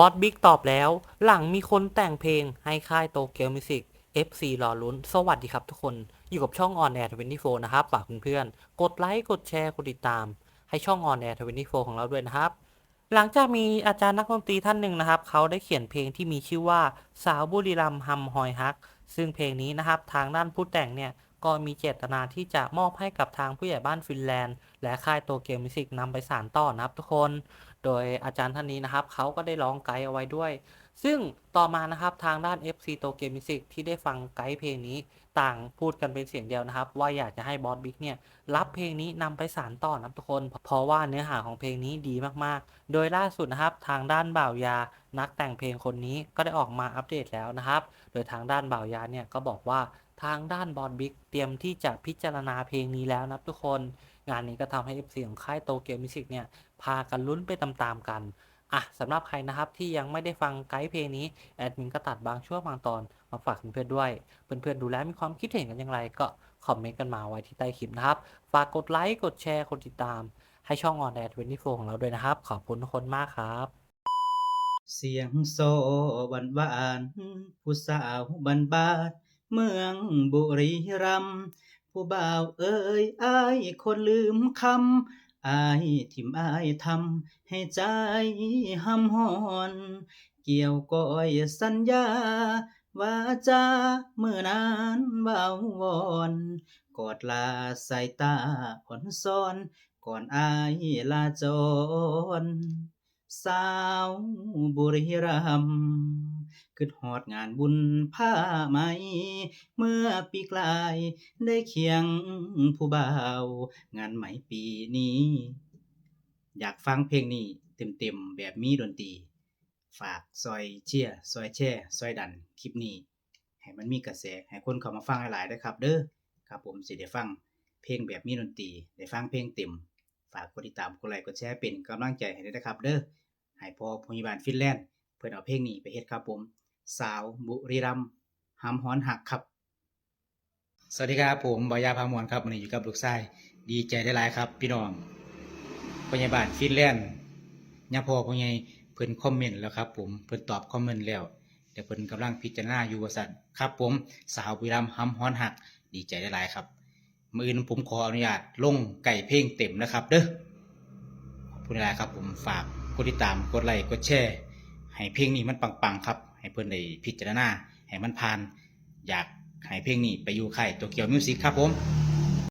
บอสบิ๊กตอบแล้ว หลังมีคนแต่งเพลงให้ค่ายโตเกียวมิวสิก FC รอลุ้น สวัสดีครับทุกคน อยู่กับช่อง On Air 24นะครับฝากเพื่อนๆ กดไลค์ กดแชร์ กดติดตาม ให้ช่อง On Air 24ของเราด้วยนะครับ หลังจากมีอาจารย์นักดนตรีท่านหนึ่งนะครับ เขาได้เขียนเพลงที่มีชื่อว่าสาวบุรีรัมฮัมฮอยฮัก ซึ่งเพลงนี้นะครับ ทางด้านผู้แต่งเนี่ย ก็มีเจตนาที่จะมอบให้กับทางผู้ใหญ่บ้านฟินแลนด์ และค่ายโตเกียวมิวสิกนำไปสานต่อนะครับทุกคน โดยอาจารย์ท่านนี้นะครับเขาก็ได้ร้องไกด์เอาไว้ด้วย ซึ่งต่อมานะครับทางด้าน FC โตเกียวมิวสิกที่ได้ฟังไกด์เพลงนี้ต่างพูดกันเป็นเสียงเดียวนะครับ ว่าอยากจะให้บอสบิ๊กเนี่ย รับเพลงนี้นำไปสานต่อนะครับทุกคน เพราะว่าเนื้อหาของเพลงนี้ดีมากๆ โดยล่าสุดนะครับทางด้านบ่าวยานักแต่งเพลงคนนี้ก็ได้ออกมาอัปเดตแล้วนะครับ โดยทางด้านบ่าวยาเนี่ยก็บอกว่าทางด้านบอสบิ๊กเตรียมที่จะพิจารณาเพลงนี้แล้วนะครับทุกคน งานนี้ก็ทำให้ FC ของค่ายโตเกียวมิวสิกเนี่ยพากันลุ้นไปตามๆกัน อะสำหรับใครนะครับที่ยังไม่ได้ฟังไกด์เพลงนี้แอดมินก็ตัดบางช่วงบางตอนมาฝากเพื่อนๆด้วย เพื่อนๆดูแล้วมีความคิดเห็นกันอย่างไรก็คอมเมนต์กันมาไว้ที่ใต้คลิปนะครับ ฝากกดไลค์กดแชร์กดติดตาม ให้ช่องออนแอร์24ของเราด้วยนะครับ ขอบคุณทุกคนมากครับ เสียงโซหวานหวานผู้สาวบันบาดเมืองบุรีรัมย์ผู้บ่าวเอ้ยอายคนลืมคำ อายทิมอายทำให้ใจหำหอน เกี่ยวก้อยสัญญา ว่าจะเมื่อนานเบาวอนกอดลาสายตาอ่อนซ้อน ก่อนอายลาจร สาวบุรีรัมคือหอดงานบุญผ้าไหม เมื่อปีกลายได้เคียงผู้บ่าว งานไหมปีนี้ อยากฟังเพลงนี้เต็มๆ แบบมีดนตรี ฝากซอยเชียซอยแช่ซอยดันคลิปนี้ ให้มันมีกระแส ให้คนเข้ามาฟังหลายๆนะครับ เด้อครับผมสิได้ฟังเพลงแบบมีดนตรีได้ฟังเพลงเต็ม ฝากกดติดตามกดไลค์กดแชร์เป็นกำลังใจให้ด้วยนะครับ เด้อให้พอพยาบาลฟินแลนด์ เพื่อนเอาเพลงนี้ไปเฮ็ดครับผม สาวบุรีรัมย์หำฮ้อนหักครับ สวัสดีครับผมบอยาพามวนครับวันนี้อยู่กับลูกชายดีใจได้หลายครับ พี่น้องพยาบาลฟินแลนด์ยังพอพอไงเพิ่นคอมเมนต์แล้วครับ ผมเพิ่นตอบคอมเมนต์แล้วเดี๋ยวเพิ่นกำลังพิจารณาอยู่ว่าสั่นครับผมสาวบุรีรัมย์หำฮ้อนหัก ดีใจได้หลายครับ มืออื่นผมขออนุญาตลงไก่เพลงเต็มนะครับ เด้อขอบคุณหลายครับผมฝากกดติดตามกดไลค์กดแชร์ให้เพลงนี้มันปังๆครับ ให้เพื่อนได้พิจารณาให้มันผ่าน อยากให้เพลงนี้ไปอยู่ค่ายโตเกียวมิวสิกครับผม